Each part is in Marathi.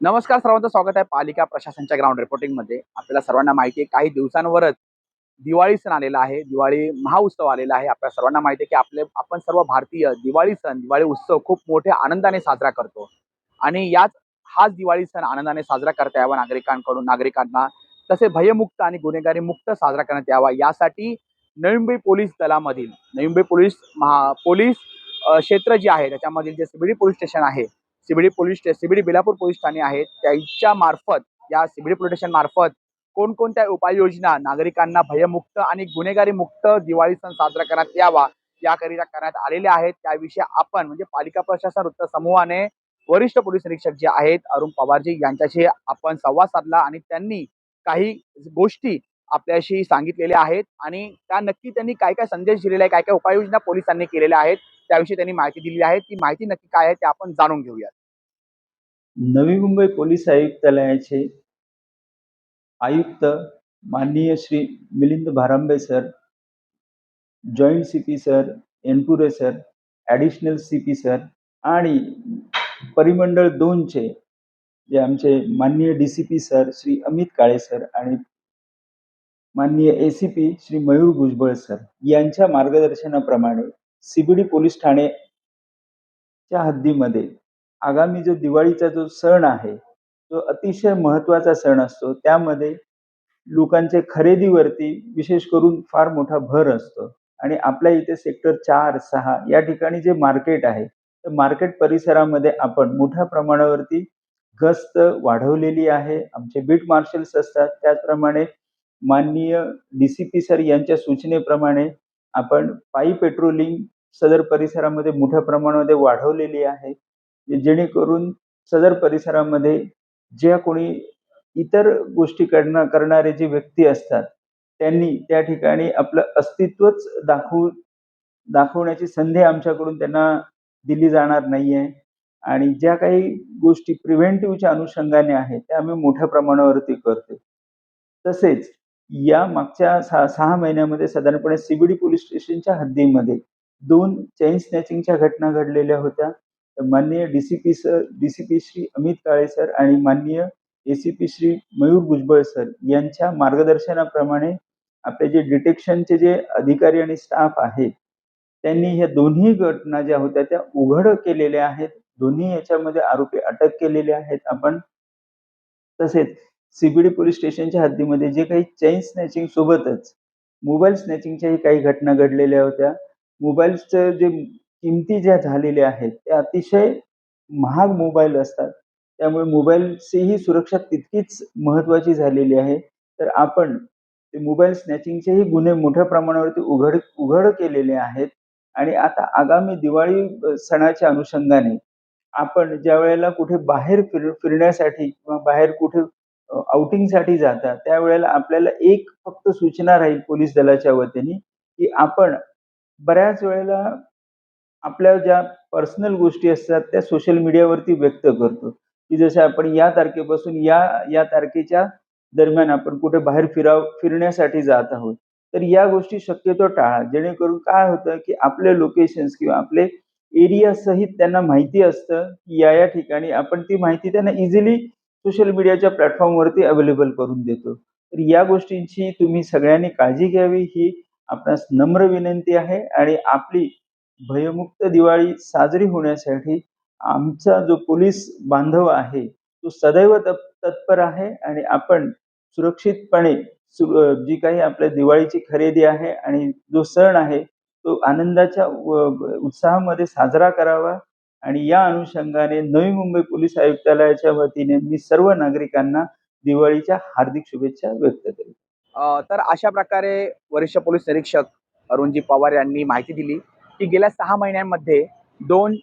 नमस्कार सर्वांचं स्वागत आहे पालिका प्रशासनच्या ग्राउंड रिपोर्टिंगमध्ये. आपल्याला सर्वांना माहिती आहे काही दिवसांवरच दिवाळी सण आलेला आहे. दिवाळी महाउत्सव आलेला आहे. आपल्या सर्वांना माहिती आहे की आपले आपण सर्व भारतीय दिवाळी सण दिवाळी उत्सव खूप मोठ्या आनंदाने साजरा करतो. आणि याच हाच दिवाळी सण आनंदाने साजरा करता यावा नागरिकांकडून नागरिकांना तसे भयमुक्त आणि गुन्हेगारी मुक्त साजरा करण्यात यावा. यासाठी नवी मुंबई पोलीस दलामधील नवी मुंबई पोलीस महा पोलीस क्षेत्र जे आहे त्याच्यामधील जे सिबिडी पोलीस स्टेशन आहे CBD police CBD Belapur police Thane आहेत. त्यांच्या मार्फत या सीबीडी पोलीस स्टेशन मार्फत कोणकोणत्या उपाययोजना नागरिकांना भयमुक्त आणि गुन्हेगारी मुक्त दिवाळी सण साजरा करण्यात यावा याकरिता करण्यात आलेल्या आहेत. त्याविषयी आपण म्हणजे पालिका प्रशासन वृत्त समूहाने वरिष्ठ पोलीस निरीक्षक जे आहेत अरुण पवारजी यांच्याशी आपण संवाद साधला आणि त्यांनी काही गोष्टी आपल्याशी सांगितलेल्या आहेत आणि त्या नक्की त्यांनी काय काय संदेश दिलेला आहे काय काय उपाययोजना पोलिसांनी केलेल्या आहेत त्याविषयी त्यांनी माहिती दिलेली आहे. ती माहिती नक्की काय आहे ते आपण जाणून घेऊया नवी मुंबई पोलीस आयुक्तालयाचे आयुक्त माननीय Shri Milind Bharambe sir joint C P sir Enpure sir additional C P sir आणि परिमंडळ दोनचे जे आमचे माननीय D C P sir Shri Amit Kale sir आणि माननीय A C P Shri Mayur Bhujbal sir यांच्या मार्गदर्शनाप्रमाणे सी बी डी पोलीस ठाणेच्या हद्दीमध्ये आगामी जो दिवाळीचा जो सण आहे तो अतिशय महत्त्वाचा सण असतो. त्यामध्ये लोकांचे खरेदीवरती विशेष करून फार मोठा भर असतो. आणि आपल्या इथे सेक्टर चार सहा या ठिकाणी जे मार्केट आहे तर मार्केट परिसरामध्ये आपण मोठ्या प्रमाणावरती गस्त वाढवलेली आहे. आमचे बीट मार्शल्स असतात. त्याचप्रमाणे माननीय डी सी पी सर यांच्या सूचनेप्रमाणे आपण पायी पेट्रोलिंग सदर परिसरामध्ये मोठ्या प्रमाणामध्ये वाढवलेली आहे. जेणेकरून सदर परिसरामध्ये ज्या कोणी इतर गोष्टी करणं करणारे जे व्यक्ती असतात त्यांनी त्या ठिकाणी आपलं अस्तित्वच दाखवू दाखवण्याची संधी आमच्याकडून त्यांना दिली जाणार नाही आहे आणि ज्या काही गोष्टी प्रिव्हेंटिव्हच्या अनुषंगाने आहेत त्या आम्ही मोठ्या प्रमाणावरती करतो तसेच या मागच्या सहा सहा महिन्यामध्ये साधारणपणे सीबीडी पोलीस स्टेशनच्या हद्दीमध्ये दोन चेन स्नॅचिंगच्या घटना घडलेल्या होत्या. माननीय D C P sir D C P Shri Amit Kale sir आणि माननीय A C P Shri Mayur Bhujbal sir यांच्या मार्गदर्शनाप्रमाणे आपले जे डिटेक्शनचे जे अधिकारी आणि स्टाफ आहेत त्यांनी ह्या दोन्ही घटना ज्या होत्या त्या उघड केलेल्या आहेत. दोन्ही याच्यामध्ये आरोपी अटक केलेले आहेत. आपण तसेच सीबीडी पोलीस स्टेशनच्या हद्दीमध्ये जे काही चेन स्नॅचिंग सोबतच मोबाईल स्नॅचिंगच्याही काही घटना घडलेल्या होत्या. मोबाईलचं जे किमती ज्या झालेल्या आहेत त्या अतिशय महाग मोबाईल असतात. त्यामुळे मोबाईलचीही सुरक्षा तितकीच महत्त्वाची झालेली आहे. तर आपण ते मोबाईल स्नॅचिंगचेही गुन्हे मोठ्या प्रमाणावरती उघड उघड केलेले आहेत. आणि आता आगामी दिवाळी सणाच्या अनुषंगाने आपण ज्या वेळेला कुठे बाहेर फिर फिरण्यासाठी किंवा बाहेर कुठे आउटिंगसाठी जाता त्यावेळेला आपल्याला एक फक्त सूचना राहील पोलीस दलाच्या वतीने की आपण बऱ्याच वेळेला आपल्या ज्या पर्सनल गोष्टी असतात त्या सोशल मीडियावरती व्यक्त करतो. की जसं आपण या तारखेपासून या या तारखेच्या दरम्यान आपण कुठे बाहेर फिराव फिरण्यासाठी जात आहोत. तर या गोष्टी शक्यतो टाळा. जेणेकरून काय होतं की आपले लोकेशन्स किंवा आपले एरिया सहित त्यांना माहिती असतं की या या ठिकाणी आपण ती माहिती त्यांना इझिली सोशल मीडियाच्या प्लॅटफॉर्मवरती अवेलेबल करून देतो. तर या गोष्टींची तुम्ही सगळ्यांनी काळजी घ्यावी. ही आपणास नम्र विनंती आहे आणि आपली भयमुक्त दिवाळी साजरी होण्यासाठी आमचा जो पोलीस बांधव आहे तो सदैव तप तत्पर आहे आणि आपण सुरक्षितपणे सु जी काही आपल्या दिवाळीची खरेदी आहे आणि जो सण आहे तो आनंदाच्या उत्साहामध्ये साजरा करावा आणि या अनुषंगाने नवी मुंबई पोलीस आयुक्तालयाच्या वतीने मी सर्व नागरिकांना दिवाळीच्या हार्दिक शुभेच्छा व्यक्त करेन. तर अशा प्रकारे वरिष्ठ पोलीस निरीक्षक अरुणजी पवार यांनी माहिती दिली. की गेल्या सहा महिन्यांमध्ये दोन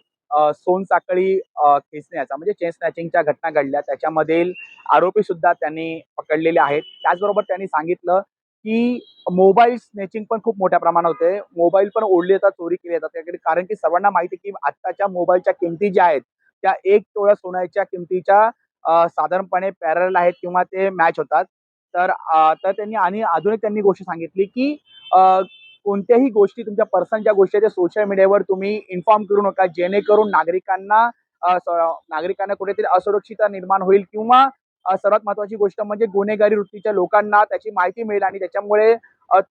सोनसाखळी खेचण्याचा म्हणजे चेन स्नॅचिंगच्या घटना घडल्या. त्याच्यामधील आरोपी सुद्धा त्यांनी पकडलेले आहेत. त्याचबरोबर त्यांनी सांगितलं की मोबाईल स्नॅचिंग पण खूप मोठ्या प्रमाणात होते. मोबाईल पण ओढले जातात चोरी केली जातात. त्याकडे कारण की सर्वांना माहिती आहे की आत्ताच्या मोबाईलच्या किमती ज्या आहेत त्या एक तोळा सोन्याच्या किमतीच्या साधारणपणे पॅरल आहेत किंवा ते मॅच होतात. तर तर त्यांनी आणि अजून एक त्यांनी गोष्ट सांगितली की कोणत्याही गोष्टी तुमच्या पर्सनल ज्या गोष्टी त्या सोशल मीडियावर तुम्ही इन्फॉर्म करू नका. जेणेकरून नागरिकांना स- नागरिकांना कुठेतरी असुरक्षितता निर्माण होईल किंवा सर्वात महत्वाची गोष्ट म्हणजे गुन्हेगारी वृत्तीच्या लोकांना त्याची माहिती मिळेल आणि त्याच्यामुळे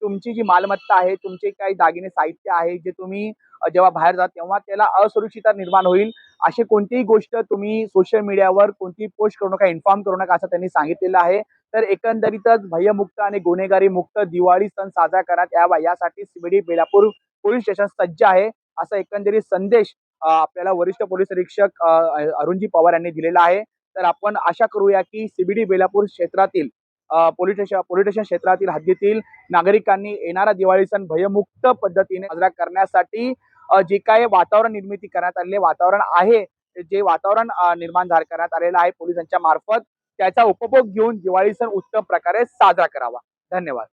तुमची जी मालमत्ता आहे तुमचे काही दागिने साहित्य आहे जे तुम्ही जेव्हा बाहेर जात तेव्हा त्याला असुरक्षितता निर्माण होईल. अशी कोणतीही गोष्ट तुम्ही सोशल मीडियावर कोणतीही पोस्ट करू नका इन्फॉर्म करू नका असं त्यांनी सांगितलेलं आहे. तर एकंदरीतच भयमुक्त आणि गुन्हेगारी मुक्त दिवाळी सण साजरा करण्यात यावा यासाठी सीबीडी बेलापूर पोलीस स्टेशन सज्ज आहे असा एकंदरीत संदेश आपल्याला वरिष्ठ पोलीस अधीक्षक अरुणजी पवार यांनी दिलेला आहे. तर आपण आशा करूया की सीबीडी बेलापूर क्षेत्रातील पोलीस स्टेशन पोलीस स्टेशन क्षेत्रातील हद्दीतील नागरिकांनी येणारा दिवाळी सण भयमुक्त पद्धतीने साजरा करण्यासाठी जे काय वातावरण निर्मिती करण्यात आलेले वातावरण आहे ते जे वातावरण निर्माण करण्यात आलेलं आहे पोलिसांच्या मार्फत त्याचा उपभोग घेऊन दिवाळी सण उत्तम प्रकारे साजरा करावा. धन्यवाद.